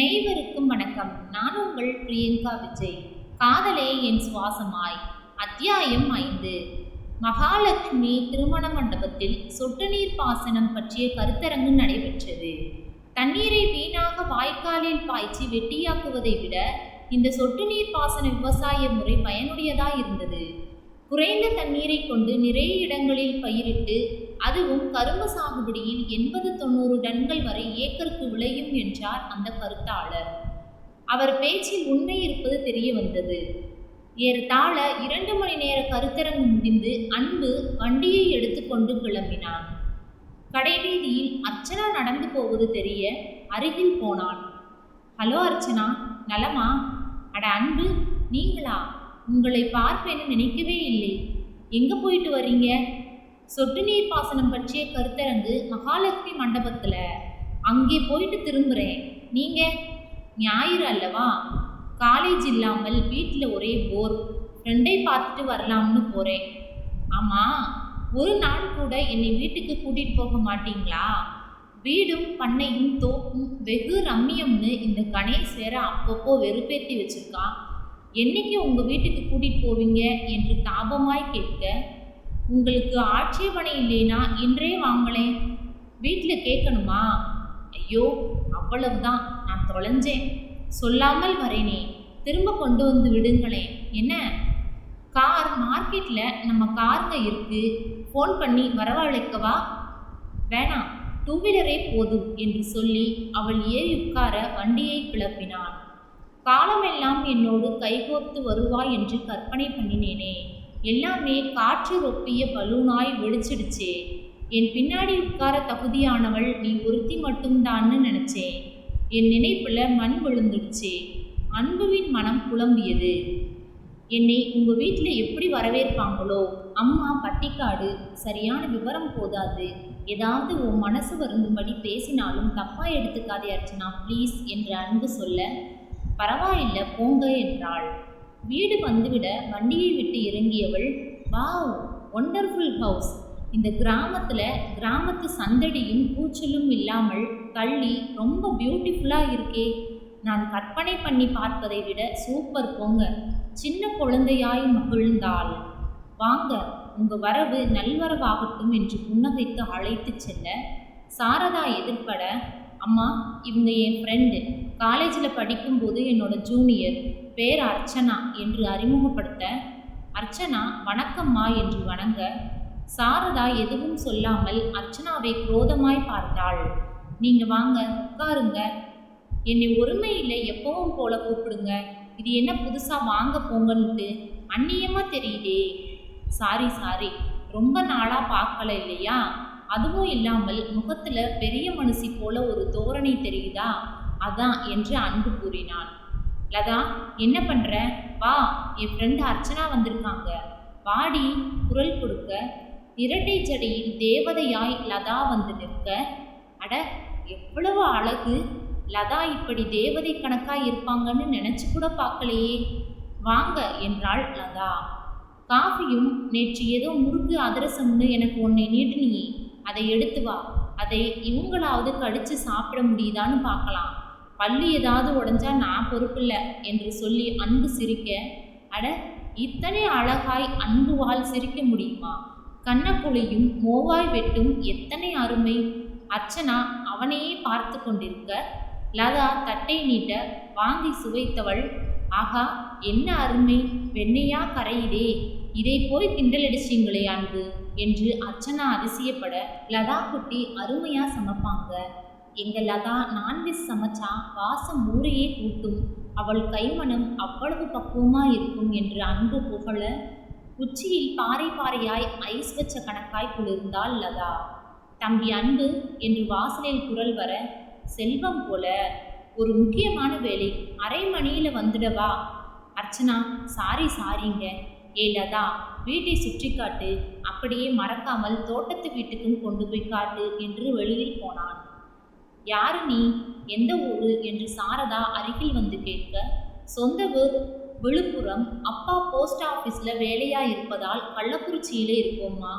அனைவருக்கும் வணக்கம். நான் உங்கள் பிரியங்கா விஜய். காதலே என் சுவாசமாய். அத்தியாயம் ஐந்து. மகாலட்சுமி திருமண மண்டபத்தில் சொட்டு நீர் பாசனம் பற்றிய கருத்தரங்கு நடைபெற்றது. தண்ணீரை வீணாக வாய்க்காலில் பாய்ச்சி வெட்டியாக்குவதை விட இந்த சொட்டு நீர் பாசன விவசாய முறை பயனுடையதா இருந்தது. குறைந்த தண்ணீரை கொண்டு நிறைய இடங்களில் பயிரிட்டு அதுவும் கரும்பு சாகுபடியில் எண்பது தொண்ணூறு டன்கள் வரை ஏக்கருக்கு விளையும் என்றார் அந்த கருத்தாளர். அவர் பேச்சில் உண்மை இருப்பது தெரிய வந்தது. ஏறத்தாழ இரண்டு மணி நேர கருத்தரங்கு முடிந்து அன்பு வண்டியை எடுத்துக்கொண்டு கிளம்பினான். கடைவீதியில் அர்ச்சனா நடந்து போவது தெரிய அருகில் போனான். ஹலோ அர்ச்சனா நலமா? அட அன்பு நீங்களா? உங்களை பார்ப்பேன்னு நினைக்கவே இல்லை. எங்க போயிட்டு வர்றீங்க? சொட்டு நீர் பாசனம் பற்றிய கருத்தரங்கு மகாலட்சுமி மண்டபத்துல. அங்கே போயிட்டு திரும்புறேன். நீங்க? ஞாயிறு அல்லவா? காலேஜ் இல்லாமல் வீட்டில் ஒரே போர் ஃப்ரெண்டை பார்த்துட்டு வரலாம்னு போறேன். ஆமா ஒரு நாள் கூட என்னை வீட்டுக்கு கூட்டிட்டு போக மாட்டீங்களா? வீடும் பண்ணையும் தோப்பும் வெகு ரம்மியம்னு இந்த கணேஷ் வேற அப்பப்போ வெறுப்பேற்றி வச்சிருக்கான். என்னைக்கு உங்க வீட்டுக்கு கூட்டிட்டு போவீங்க என்று தாபமாய் கேட்க உங்களுக்கு ஆட்சேபனை இல்லைனா இன்றே வாங்களேன் வீட்டில் கேட்கணுமா? ஐயோ அவ்வளவுதான் நான் தொலைஞ்சேன். சொல்லாமல் வரேனே திரும்ப கொண்டு வந்து விடுங்களேன் என்ன? கார் மார்க்கெட்டில் நம்ம காருங்க இருக்கு. ஃபோன் பண்ணி வரவழைக்கவா? வேணாம் டூ வீலரே போதும் என்று சொல்லி அவள் ஏறி உட்கார வண்டியை கிளப்பினான் காலமெல்லாம் என்னோடு கைகோர்த்து வருவாய் என்று கற்பனை பண்ணினேனே. எல்லாமே காற்று ரொப்பிய பலூனாய் வெடிச்சிடுச்சே என் பின்னாடி உட்கார தகுதியானவள் நீ ஒருத்தி மட்டும்தான்னு நினைச்சேன். என் நினைப்புல மண் விழுந்துடுச்சே. அன்புவின் மனம் புலம்பியது. என்னை உங்க வீட்டில் எப்படி வரவேற்பாங்களோ? அம்மா பட்டிக்காடு சரியான விவரம் போதாது. ஏதாவது உன் மனசு வருந்தும்படி பேசினாலும் தப்பா எடுத்துக்காதே அர்ச்சனா. ப்ளீஸ் என்று அன்பு சொல்ல பரவாயில்ல போங்க என்றாள். வீடு வந்துவிட வண்டியை விட்டு இறங்கியவள் வாவ் ஒண்டர்ஃபுல் ஹவுஸ் இந்த கிராமத்தில் கிராமத்து சந்தடியும் கூச்சலும் இல்லாமல் தள்ளி ரொம்ப பியூட்டிஃபுல்லாக இருக்கே. நான் கற்பனை பண்ணி பார்ப்பதை விட சூப்பர் போங்க. சின்ன குழந்தையாய் மகிழ்ந்தாள். வாங்க உங்க வரவு நல்வரவாகட்டும் என்று புன்னகைத்து அழைத்து செல்ல சாரதா எதிர்பட அம்மா இவங்க என் ஃப்ரெண்டு காலேஜில் படிக்கும்போது என்னோட ஜூனியர் பேர் அர்ச்சனா என்று அறிமுகப்படுத்த அர்ச்சனா வணக்கம்மா என்று வணங்க. சாரதா எதுவும் சொல்லாமல் அர்ச்சனாவை குரோதமாய் பார்த்தாள். நீங்க வாங்க உட்காருங்க. என்னை ஒருமையில் எப்பவும் போல கூப்பிடுங்க. இது என்ன புதுசாக வாங்க போங்கன்ட்டு அந்நியமாக தெரியுதே. Sorry sorry. ரொம்ப நாளாக பார்க்கல இல்லையா? அதுவும் இல்லாமல் முகத்துல பெரிய மனுஷி போல ஒரு தோரணை தெரியுதா? அதான் என்று அன்பு கூறினான் லதா என்ன பண்ற? வா என் ஃப்ரெண்டு அர்ச்சனா வந்திருக்காங்க. வாடி குரல் கொடுக்க. இரட்டை ஜடையில் தேவதையாய் லதா வந்து நிற்க. அட எவ்வளவு அழகு. லதா இப்படி தேவதை கணக்காய் இருப்பாங்கன்னு நினைச்சு கூட பார்க்கலையே. வாங்க என்றாள் லதா. காஃபியும் நேற்று ஏதோ முறுக்கு அதிரசம்னு எனக்கு உன்னை நீட்டினியே. அதை எடுத்து வா. அதை இவங்களாவது கடிச்சு சாப்பிட முடியுதான்னு பார்க்கலாம். பல்லு ஏதாவது உடஞ்சா நான் பொறுப்பில்லை என்று சொல்லி அன்பு சிரிக்க அட இத்தனை அழகாய் அன்புவால் சிரிக்க முடியுமா? கண்ணப்புளியும் மோவாய் வெட்டும் எத்தனை அருமை? அர்ச்சனா அவனையே பார்த்து கொண்டிருக்க லதா தட்டை நீட்ட வாங்கி சுவைத்தவள். ஆகா என்ன அருமை? வெண்ணையா கரையிடே இதை போய் கிண்டலடிச்சிங்களே அன்பு என்று அர்ச்சனா அதிசயப்பட லதா குட்டி அருமையா சமைப்பாங்க. எங்க லதா நான்வெஜ் சமைச்சா வாசம் ஊரையே கூட்டும். அவள் கைமணம் அவ்வளவு பக்குவமா இருக்கும் என்று அன்பு புகழ உச்சியில் பாறை பாறையாய் ஐஸ் வச்ச கணக்காய் குளிர்ந்தாள் லதா. தம்பி அன்பு என்று வாசலில் குரல் வர செல்வம் போல ஒரு முக்கியமான வேலை அரை மணியில வந்துடவா? அர்ச்சனா சாரி சாரிங்க. ஏ லதா வீட்டை சுற்றி காட்டு. அப்படியே மறக்காமல் தோட்டத்து வீட்டுக்கும் கொண்டு போய் காட்டு என்று வெளியில் போனான். யாரு நீ? எந்த ஊரு? என்று சாரதா அருகில் வந்து கேட்க சொந்த ஊர். விழுப்புரம். அப்பா போஸ்ட் ஆஃபீஸில் வேலையா இருப்பதால் கள்ளக்குறிச்சியிலே இருக்கோம்மா.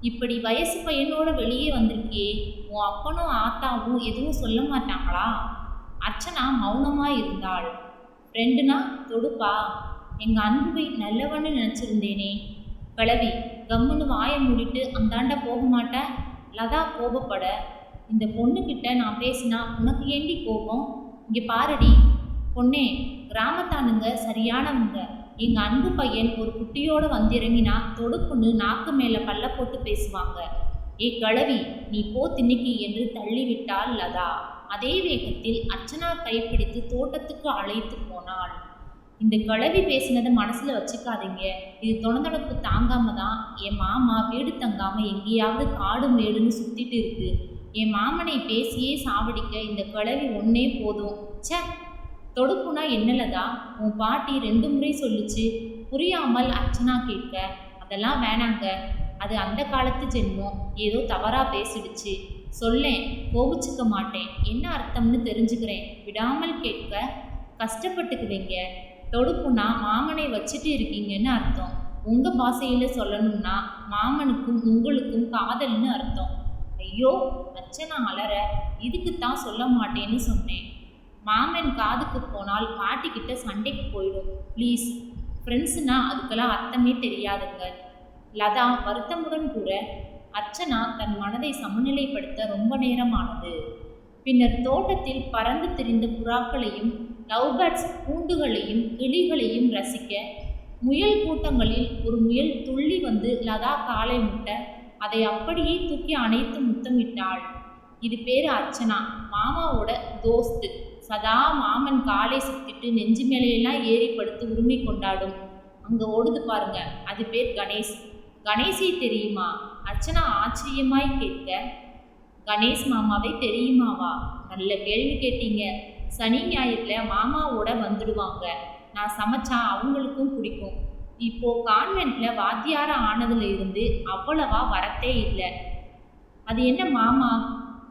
இப்படி வயசு பையனோட வெளியே வந்திருக்கியே. உன் அப்பனும் ஆத்தாவும் எதுவும் சொல்ல மாட்டாங்களா? அர்ச்சனா மௌனமாக இருந்தாள் ஃப்ரெண்டுனா? தொடுப்பா. எங்கள் அன்புவை நல்லவன்னு நினச்சிருந்தேனே. கிளவி கம்முன்னு வாயை மூடிட்டு அந்தாண்ட போக மாட்டேன் லதா கோபப்பட. இந்த பொண்ணுக்கிட்ட நான் பேசினா உனக்கு ஏண்டி கோபம்? இங்கே பாரடி பொண்ணே கிராமத்தானுங்க சரியானவங்க. எங்கள் அன்பு பையன் ஒரு குட்டியோடு வந்திறங்கினா தொடுப்புன்னு நாக்கு மேலே பல்ல போட்டு பேசுவாங்க. ஏ கழவி நீ போ திண்ணிக்கி என்று தள்ளிவிட்டாள் லதா. அதே வேகத்தில் அர்ச்சனா கைப்பிடித்து தோட்டத்துக்கு அழைத்து போனாள். இந்த கிளவி பேசினதை மனசில் வச்சுக்காதீங்க. இது தொணதொணப்பு தாங்காம தான் என் மாமா வீடு தங்காம எங்கேயாவது காடு மேடுன்னு சுத்திட்டு இருக்கு. என் மாமனை பேசியே சாவடிக்க இந்த கிளவி ஒன்னே போதும். சே தொடுப்புனா என்னலதா? உன் பாட்டி ரெண்டு முறை சொல்லுச்சு. புரியாமல் அர்ச்சனா கேட்க அதெல்லாம் வேணாங்க. அது அந்த காலத்து ஜென்மம். ஏதோ தவறா பேசிடுச்சு. சொல்லேன் கோபிச்சுக்க மாட்டேன். என்ன அர்த்தம்னு தெரிஞ்சுக்கிறேன். விடாமல் கேட்க கஷ்டப்பட்டுக்குவீங்க. தொடுப்புனா மாமனை வச்சுட்டு இருக்கீங்கன்னு அர்த்தம். உங்க பாஷையில சொல்லணும்னா மாமனுக்கும் உங்களுக்கும் காதல்னு அர்த்தம். ஐயோ அச்சனா அலற. இதுக்கு தான் சொல்ல மாட்டேன்னு சொன்னேன். மாமன் காதுக்கு போனால் பாட்டிக்கிட்ட சண்டைக்கு போயிடும். ப்ளீஸ் ஃப்ரெண்ட்ஸுனா அதுக்கெல்லாம் அர்த்தமே தெரியாதுங்க. லதா வருத்தமுடன் கூற அர்ச்சனா தன் மனதை சமநிலைப்படுத்த ரொம்ப நேரமானது. பின்னர் தோட்டத்தில் பறந்து திரிந்த புறாக்களையும் லவ் பேர்ட்ஸ் கூண்டுகளையும் கிளிகளையும் ரசிக்க முயல் கூட்டங்களில் ஒரு முயல் துள்ளி வந்து லதா காலை முட்ட அதை அப்படியே தூக்கி அணைத்து முத்தமிட்டாள். இது பேர் அர்ச்சனா மாமாவோட தோஸ்து. சதா மாமன் காலை சுத்திட்டு நெஞ்சு மேலையெல்லாம் ஏறி படுத்து உரிமை கொண்டாடும். அங்கே ஓடுது பாருங்க அது பேர் கணேஷ். கணேஷை தெரியுமா? அர்ச்சனா ஆச்சரியமாய் கேட்க கணேஷ் மாமாவை தெரியுமாவா? நல்ல கேள்வி கேட்டீங்க. சனி ஞாயிறில் மாமாவோட வந்துடுவாங்க. நான் சமைச்சா அவங்களுக்கும் பிடிக்கும். இப்போ கான்வென்ட்ல வாத்தியார ஆனதுல இருந்து அவ்வளவா வரத்தே இல்லை. அது என்ன மாமா?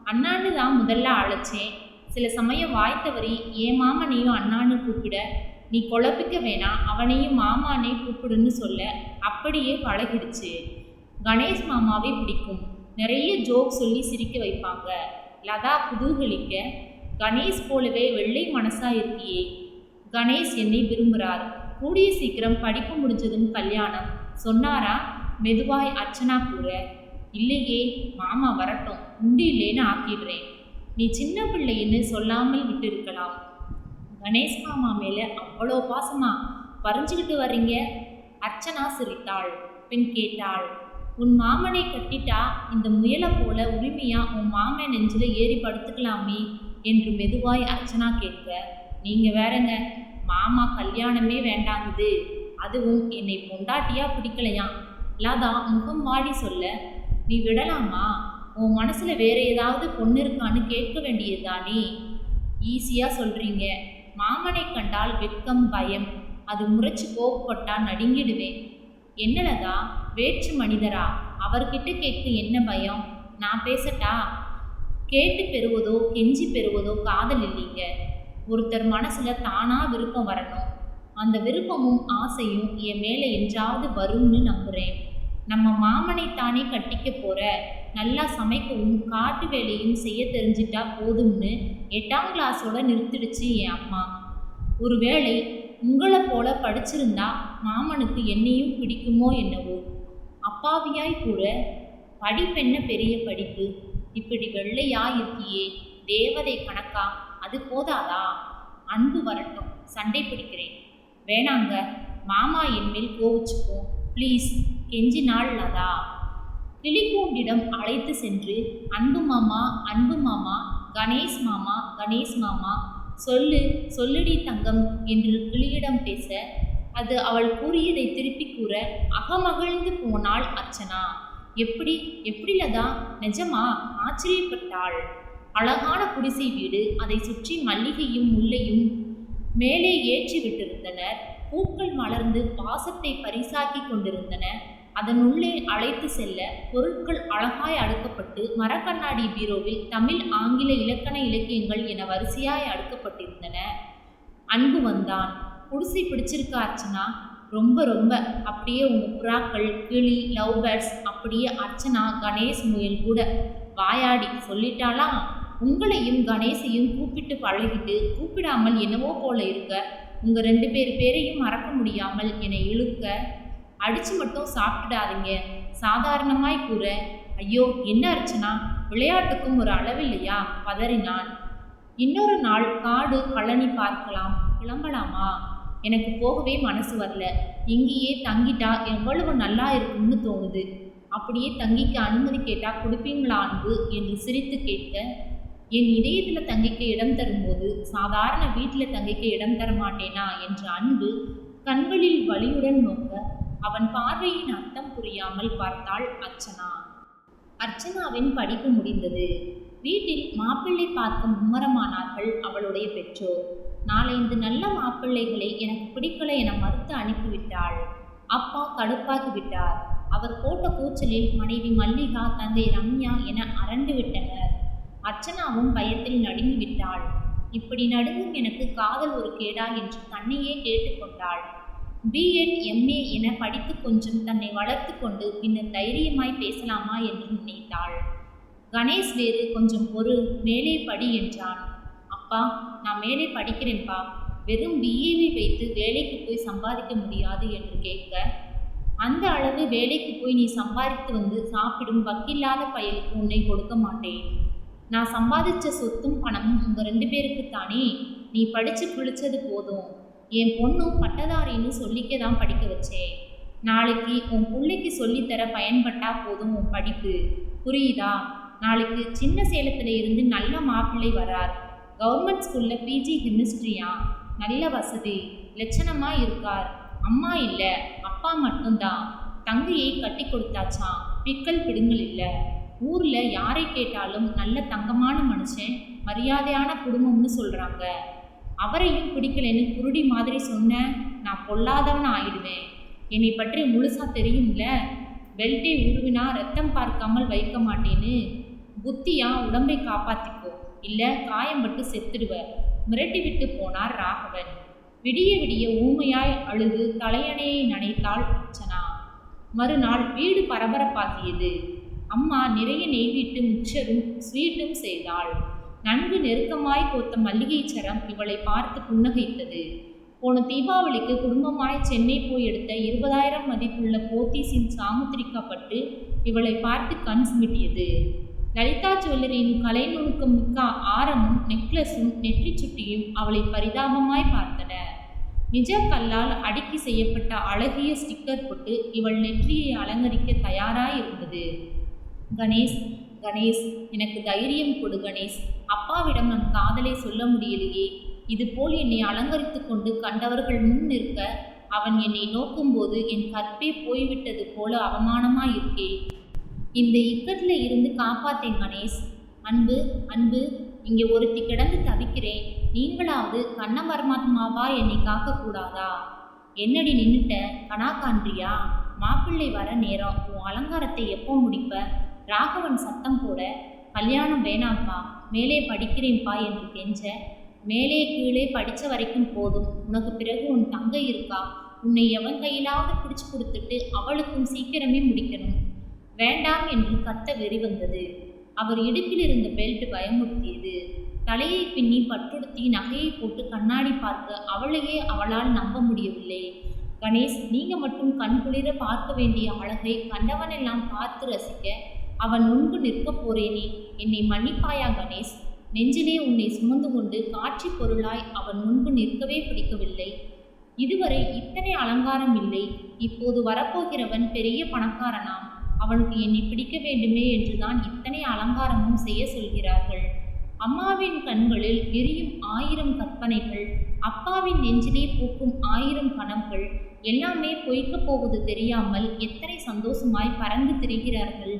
அண்ணான்னு தான் முதல்ல அழைச்சேன். சில சமயம் வாய் தவறி என் மாமனையும் அண்ணான்னு கூப்பிட. நீ குழப்பிக்க வேணாம். அவனையும் மாமானே கூப்பிடுன்னு சொல்ல. அப்படியே பழகிடுச்சு. கணேஷ் மாமாவே பிடிக்கும். நிறைய ஜோக் சொல்லி சிரிக்க வைப்பாங்க. லதா குதூகலிக்க கணேஷ் போலவே வெள்ளை மனசா இருக்கியே கணேஷ் என்னை விரும்புகிறார். கூடிய சீக்கிரம் படிப்பு முடிஞ்சதும் கல்யாணம். சொன்னாரா? மெதுவாய் அர்ச்சனா கூற இல்லையே மாமா வரட்டும். உண்டு இல்லைன்னு ஆக்கிடுறேன் நீ சின்ன பிள்ளைன்னு சொல்லாமல் விட்டிருக்கலாம். கணேஷ் மாமா மேலே அவ்வளோ பாசமா வரைஞ்சிக்கிட்டு வர்றீங்க? அர்ச்சனா சிரித்தாள். பின் கேட்டாள் உன் மாமனை கட்டிட்டா இந்த முயலை போல உரிமையா உன் மாமன் நெஞ்சில ஏறி படுத்துக்கலாமே. என்று மெதுவாய் அர்ச்சனா கேட்க நீங்க வேறங்க மாமா கல்யாணமே வேண்டாங்குது. அதுவும் என்னை பொண்டாட்டியா பிடிக்கலையாம் லதா முகம் வாடி சொல்ல. நீ விடலாமா? உன் மனசுல வேற ஏதாவது பொண்ணு இருக்கான்னு கேட்க வேண்டியதுதானே ஈஸியா சொல்றீங்க. மாமனை கண்டால் வெட்கம் பயம். அது முறைச்சு கோவப்பட்டா நடுங்கிடுவேன். என்னலதா வேற்று மனிதரா? அவர்கிட்ட கேட்க என்ன பயம்? நான் பேசட்டா? கேட்டு பெறுவதோ கெஞ்சி பெறுவதோ காதல் இல்லைங்க. ஒருத்தர் மனசுல தானா விருப்பம் வரணும். அந்த விருப்பமும் ஆசையும் என் மேல என்றாவது வரும்னு நம்புறேன். நம்ம மாமனை தானே கட்டிக்க போற. நல்லா சமைக்கவும் காட்டு வேலையும் செய்ய தெரிஞ்சிட்டா போதும்னு எட்டாம் கிளாஸோட நிறுத்திடுச்சு என் அம்மா. ஒருவேளை உங்களை போல படிச்சிருந்தா மாமனுக்கு என்னையும் பிடிக்குமோ என்னவோ. அப்பாவியாய் கூட படிப்பென்ன பெரிய படிப்பு? இப்படி வெள்ளையா இருக்கியே தேவதை கணக்கா? அது போதாதா? அன்பு வரட்டும் சண்டை பிடிக்கிறேன். வேணாங்க மாமா என் மேல் கோவிச்சுப்போம் ப்ளீஸ் கெஞ்சினாள் லதா கிளிக்கூண்டிடம் அழைத்து சென்று அன்பு மாமா அன்பு மாமா கணேஷ் மாமா கணேஷ் மாமா சொல்லு சொல்லுடி தங்கம் என்று கிளியிடம் பேச அது அவள் கூறியதை திருப்பி கூற அகமகிழ்ந்து போனாள் அர்ச்சனா. எப்படி எப்படி லதா நிஜமா ஆச்சரியப்பட்டாள். அழகான குடிசை வீடு அதை சுற்றி மல்லிகையும் முல்லையும் மேலே ஏற்றி விட்டிருந்தனர் பூக்கள் மலர்ந்து பாசத்தை பரிசாக்கி கொண்டிருந்தன. அதன் உள்ளே அழைத்து செல்ல பொருட்கள் அழகாய் அடுக்கப்பட்டு மரக்கண்ணாடி பீரோவில் தமிழ் ஆங்கில இலக்கண இலக்கியங்கள் என வரிசையாய் அடுக்கப்பட்டிருந்தன. அன்பு வந்தான். குடிசை பிடிச்சிருக்க அர்ச்சனா ரொம்ப ரொம்ப அப்படியே உங்கள் புறாக்கள் கிளி லவ் பேர்ட்ஸ் அப்படியே அர்ச்சனா கணேஷ் முயல் கூட வாயாடி சொல்லிட்டாலாம் உங்களையும் கணேசையும் கூப்பிட்டு பழகிட்டு கூப்பிடாமல் என்னவோ போல இருக்க உங்கள் ரெண்டு பேர் பேரையும் மறக்க முடியாமல் என்னை இழுக்க அடிச்சு மட்டும் சாப்பிட்டுடாதீங்க. சாதாரணமாய் கூற ஐயோ என்ன அர்ச்சனா? விளையாட்டுக்கும் ஒரு அளவில்லையா பதறினான் இன்னொரு நாள் காடு கழனி பார்க்கலாம். கிளம்பலாமா? எனக்கு போகவே மனசு வரல. இங்கேயே தங்கிட்டா எவ்வளவு நல்லா இருக்கும்னு தோணுது. அப்படியே தங்கிக்க அனுமதி கேட்டா கொடுப்பீங்களா அன்பு? என்று சிரித்து கேட்க என் இதயத்தில் தங்கிக்க இடம் தரும்போது சாதாரண வீட்டில் தங்கிக்க இடம் தர மாட்டேனா? என்ற அன்பு கண்களில் வலியுடன் நோக்க அவன் பார்வையின் அர்த்தம் புரியாமல் பார்த்தாள் அர்ச்சனா. அர்ச்சனாவின் படிப்பு முடிந்தது. வீட்டில் மாப்பிள்ளை பார்க்க மும்மரமானார்கள் அவளுடைய பெற்றோர். நாலைந்து நல்ல மாப்பிள்ளைகளை எனக்கு பிடிக்கல என மறுத்து அனுப்பிவிட்டாள். அப்பா கடுப்பாகி விட்டார். அவர் போட்ட கூச்சலில் மனைவி மல்லிகா தந்தை ரம்யா என அரண்டு விட்டனர். அர்ச்சனாவும் பயத்தில் நடுங்கி விட்டாள். இப்படி நடுங்கும் எனக்கு காதல் ஒரு கேடா என்று தன்னையே கேட்டுக்கொண்டாள். பிஎட் எம்ஏ என படித்து கொஞ்சம் தன்னை வளர்த்து கொண்டு பின்னர் தைரியமாய் பேசலாமா என்று நினைத்தாள். கணேஷ் வேறு கொஞ்சம் ஒரு மேலே படி என்றான். அப்பா நான் மேலே படிக்கிறேன்ப்பா. வெறும் பிஏவை வைத்து வேலைக்கு போய் சம்பாதிக்க முடியாது என்று கேட்க அந்த அளவு வேலைக்கு போய் நீ சம்பாதித்து வந்து சாப்பிடும் வக்கில்லாத பயலுக்கு உன்னை கொடுக்க மாட்டேன். நான் சம்பாதிச்ச சொத்தும் பணமும் உங்கள் ரெண்டு பேருக்கு தானே. நீ படித்து பிடிச்சது போதும். என் பொண்ணும் பட்டதாரின்னு சொல்லிக்க தான் படிக்க வச்சேன். நாளைக்கு உன் பிள்ளைக்கு சொல்லித்தர பயன்பட்டா போதும் உன் படிப்பு. புரியுதா? நாளைக்கு சின்ன சேலத்தில் இருந்து நல்ல மாப்பிள்ளை வரார். கவர்மெண்ட் ஸ்கூலில் பிஜி கெமிஸ்ட்ரியா நல்ல வசதி. லட்சணமாக இருக்கார். அம்மா இல்லை அப்பா மட்டும்தான் தங்கையை கட்டி கொடுத்தாச்சா? பிக்கல் பிடுங்கல் இல்லை. ஊரில் யாரை கேட்டாலும் நல்ல தங்கமான மனுஷன் மரியாதையான குடும்பம்னு சொல்கிறாங்க அவரையும் பிடிக்கலைன்னு குருடி மாதிரி சொன்ன நான் பொல்லாதவன் ஆயிடுவேன். என்னை பற்றி முழுசாக தெரியும்ல? பெல்ட்டை உருவினா ரத்தம் பார்க்காமல் வைக்க மாட்டேன்னு. புத்தியாக உடம்பை காப்பாற்றி இல்லை காயம்பட்டு செத்துடுவ. மிரட்டி விட்டு போனார் ராகவன். விடிய விடிய ஊமையாய் அழுது தலையணையை நனைத்தாள் அர்ச்சனா. மறுநாள் வீடு பரபரப்பாகியது. அம்மா நிறைய நெய்விட்டு மிக்சரும் ஸ்வீட்டும் செய்தாள். நன்கு நெருக்கமாய் கோத்த மல்லிகை சரம் இவளை பார்த்து புன்னகைத்தது. போன தீபாவளிக்கு குடும்பமாய் சென்னை போய் எடுத்த இருபதாயிரம் மதிப்புள்ள போத்தீஸின் சாமுத்திரிக்கப்பட்டு இவளை பார்த்து கண் சுமிட்டியது. லலிதா ஜுவல்லரியின் கலை நுணுக்கம் மிக்க ஆரமும் நெக்லஸும் நெற்றி சுட்டியும் அவளை பரிதாபமாய் பார்த்தன. நிஜ கல்லால் அடுக்கி செய்யப்பட்ட அழகிய ஸ்டிக்கர் போட்டு இவள் நெற்றியை அலங்கரிக்க தயாராய் இருந்தது. கணேஷ் கணேஷ் எனக்கு தைரியம் கொடு கணேஷ். அப்பாவிடம் நான் காதலை சொல்ல முடியலையே. இதுபோல் என்னை அலங்கரித்து கொண்டு கண்டவர்கள் முன் நிற்க அவன் என்னை நோக்கும்போது என் கற்பே போய்விட்டது போல அவமானமாய் இருக்கே இந்த இக்கட்டில் இருந்து காப்பாத்தேன் கணேஷ். அன்பு அன்பு இங்கே ஒருத்தி கிடந்து தவிக்கிறேன். நீங்களாவது கண்ண பரமாத்மாவா என்னை காக்கக்கூடாதா? என்னடி நின்னுட்ட? கனா காண்றியா மாப்பிள்ளை வர நேரம். உன் அலங்காரத்தை எப்போ முடிப்ப? ராகவன் சத்தம் போட கல்யாணம் வேணாம்ப்பா. மேலே படிக்கிறேன்ப்பா என்று கெஞ்ச மேலே கீழே படித்த வரைக்கும் போதும். உனக்கு பிறகு உன் தங்கை இருக்கா? உன்னை எவன் கையிலாவது பிடிச்சு கொடுத்துட்டு அவளுக்கும் சீக்கிரமே முடிக்கணும். வேண்டாம் என்று கத்த வெறி வந்தது. அவர் இடுப்பில் இருந்த பெல்ட் பயமுறுத்தியது. தலையை பின்னி பட்டுடுத்தி நகையை போட்டு கண்ணாடி பார்க்க அவளையே அவளால் நம்ப முடியவில்லை. கணேஷ் நீங்க மட்டும் கண்குளிர பார்க்க வேண்டிய அழகை கண்டவனெல்லாம் பார்த்து ரசிக்க அவன் முன்பு நிற்கப் போறேனே. என்னை மன்னிப்பாயா கணேஷ்? நெஞ்சிலே உன்னை சுமந்து கொண்டு காட்சி பொருளாய் அவன் முன்பு நிற்கவே பிடிக்கவில்லை. இதுவரை இத்தனை அலங்காரம் இல்லை. இப்போது வரப்போகிறவன் பெரிய பணக்காரனாம். அவனுக்கு என்னை பிடிக்க வேண்டுமே என்றுதான் இத்தனை அலங்காரமும் செய்ய சொல்கிறார்கள். அம்மாவின் கண்களில் எரியும் ஆயிரம் கற்பனைகள் அப்பாவின் நெஞ்சிலே பூக்கும் ஆயிரம் கனவுகள் எல்லாமே பொய்க்கப் போவது தெரியாமல் எத்தனை சந்தோஷமாய் பறந்து திரிகிறார்கள்.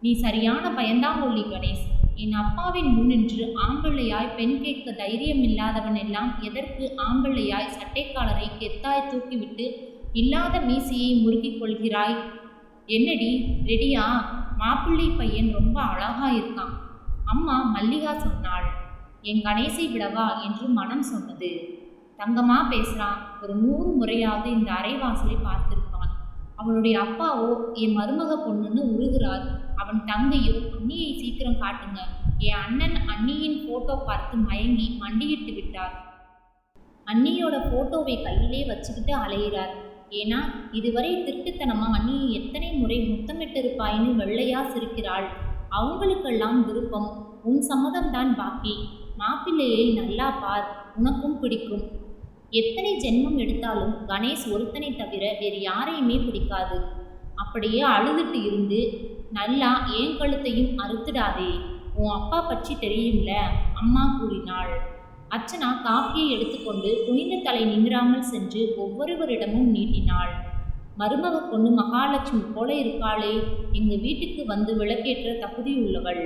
நீ சரியான பயந்தாங்கொல்லி கணேஷ். என் அப்பாவின் முன்னின்று ஆம்பிள்ளையாய் பெண் கேட்க தைரியம் இல்லாதவன் எல்லாம் எதற்கு ஆம்பிள்ளையாய் சட்டைக்காலரை கெத்தாய் தூக்கிவிட்டு இல்லாத மீசையை முறுக்கிக் கொள்கிறாய்? என்னடி ரெடியா? மாப்பிள்ளை பையன் ரொம்ப அழகா இருக்கான். அம்மா மல்லிகா சொன்னாள். என் கணேசை விடவா? என்று மனம் சொன்னது. தங்கமா பேசுறான். ஒரு நூறு முறையாவது இந்த அரைவாசலை பார்த்திருப்பான். அவனுடைய அப்பாவோ என் மருமக பொண்ணுன்னு உருகிறார். அவன் தங்கையோ அண்ணியை சீக்கிரம் காட்டுங்க. என் அண்ணன் அண்ணியின் போட்டோ பார்த்து மயங்கி மண்டியிட்டு விட்டார். அண்ணியோட போட்டோவை கையிலே வச்சுக்கிட்டு அலையிறார். ஏன்னா இதுவரை திருட்டுத்தனமா அண்ணியை எத்தனை முறை முத்தமிட்டிருப்பாயின்னு வெள்ளையா சிரிக்கிறாள். அவங்களுக்கெல்லாம் விருப்பம். உன் சம்மதம்தான் பாக்கி. மாப்பிள்ளையை நல்லா பார். உனக்கும் பிடிக்கும். எத்தனை ஜென்மம் எடுத்தாலும் கணேஷ் ஒருத்தனை தவிர வேறு யாரையுமே பிடிக்காது. அப்படியே அழுதுட்டு இருந்து நல்லா ஏன் கழுத்தையும் அறுத்துடாதே? உன் அப்பா பற்றி தெரியும்ல அம்மா கூறினாள். அர்ச்சனா காஃபியை எடுத்துக்கொண்டு குனிந்த தலை நிமிராமல் சென்று ஒவ்வொருவரிடமும் நீட்டினாள். மருமக பொண்ணு மகாலட்சுமி போல இருக்காளே எங்க வீட்டுக்கு வந்து விளக்கேற்ற தகுதி உள்ளவள்.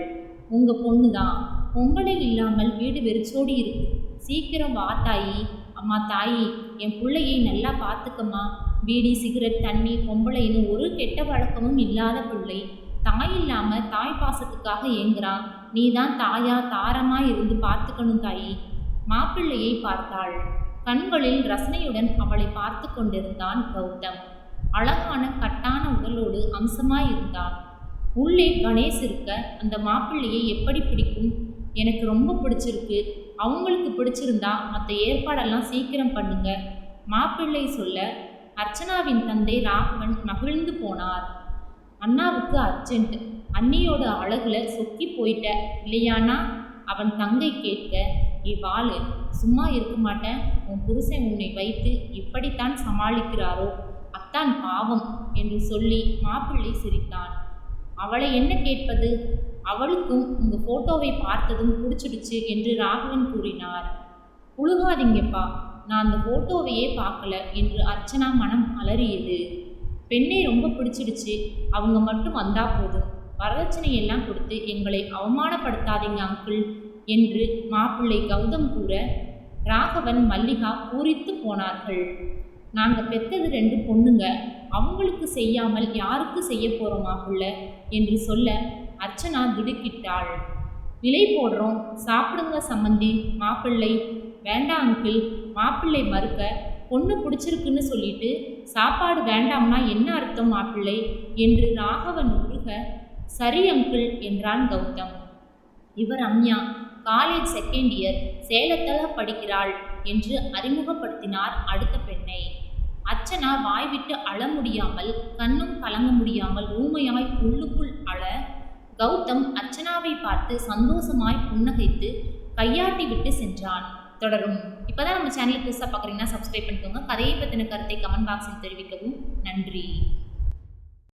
உங்க பொண்ணுதான் பொம்பளை இல்லாமல் வீடு வெறிச்சோடி இருக்கு. சீக்கிரம் வா தாயி. அம்மா தாயி என் பிள்ளையை நல்லா பார்த்துக்கம்மா பீடி சிகரெட் தண்ணி பொம்பளைன்னு ஒரு கெட்ட வழக்கமும் இல்லாத பிள்ளை. தாய் இல்லாம தாய் பாசத்துக்காக ஏங்குறான் நீ தான் தாயா தாரமா இருந்து பார்த்துக்கணும் தாயி. மாப்பிள்ளையை பார்த்தாள். கண்களில் ரசனையுடன் அவளை பார்த்து கொண்டிருந்தான் கௌதம். அழகான கட்டான உடலோடு அம்சமாயிருந்தான். உள்ளே கணேஷ் இருக்க அந்த மாப்பிள்ளையை எப்படி பிடிக்கும்? எனக்கு ரொம்ப பிடிச்சிருக்கு. அவங்களுக்கு பிடிச்சிருந்தா மற்ற ஏற்பாடெல்லாம் சீக்கிரம் பண்ணுங்க. மாப்பிள்ளை சொல்ல அர்ச்சனாவின் தந்தை ராகவன் மகிழ்ந்து போனார். அண்ணாவுக்கு அர்ஜென்ட். அண்ணியோட அழகுல சொக்கி போயிட்ட இல்லையானா அவன் தங்கை கேட்க இவ்வாளு சும்மா இருக்க மாட்டேன். உன் புருஷன் உன்னை வைத்து இப்படித்தான் சமாளிக்கிறாரோ? அத்தான் பாவம் என்று சொல்லி மாப்பிள்ளை சிரித்தான். அவளை என்ன கேட்பது? அவளுக்கும் உங்க போட்டோவை பார்த்ததும் பிடிச்சிடுச்சு என்று ராகவன் கூறினார். புழுகாதீங்கப்பா நான் அந்த போட்டோவையே பார்க்கல என்று அர்ச்சனா மனம் அலறியது. பெண்ணை ரொம்ப பிடிச்சிடுச்சு. அவங்க மட்டும் வந்தா போதும். வரதட்சணை எல்லாம் கொடுத்து எங்களை அவமானப்படுத்தாதீங்க அங்கிள். என்று மாப்பிள்ளை கௌதம் கூற ராகவன் மல்லிகா பூரித்து போனார்கள். நாங்கள் பெற்றது ரெண்டு பொண்ணுங்க. அவங்களுக்கு செய்யாமல் யாருக்கு செய்ய போகிறோம் மாப்பிள்ள? என்று சொல்ல அர்ச்சனா திடுக்கிட்டாள். விலை போடுறோம். சாப்பிடுங்க சம்மந்தி? மாப்பிள்ளை வேண்டாம் அங்கிள் மாப்பிள்ளை மறுக்க பொண்ணு பிடிச்சிருக்குன்னு சொல்லிட்டு சாப்பாடு வேண்டாம்னா என்ன அர்த்தம் மாப்பிள்ளை? என்று ராகவன் உருக சரி அங்கிள் என்றான் கௌதம். இவர் அம்யா. காலேஜ் செகண்ட் இயர் சேலத்தில் படிக்கிறாள் என்று அறிமுகப்படுத்தினார் அடுத்த பெண்ணை. அர்ச்சனா வாய்விட்டு அழ முடியாமல் கண்ணும் கலங்க முடியாமல் ஊமையாய் உள்ளுக்குள் அழ கௌதம் அர்ச்சனாவை பார்த்து சந்தோஷமாய் புன்னகைத்து கையாட்டி விட்டு சென்றான். தொடரும். இப்போதான் நம்ம சேனலுக்கு புதுசாக பார்க்குறீங்கன்னா சப்ஸ்கிரைப் பண்ணிக்கோங்க. கதையை பற்றின கருத்தை கமெண்ட் பாக்ஸில் தெரிவிக்கவும். நன்றி.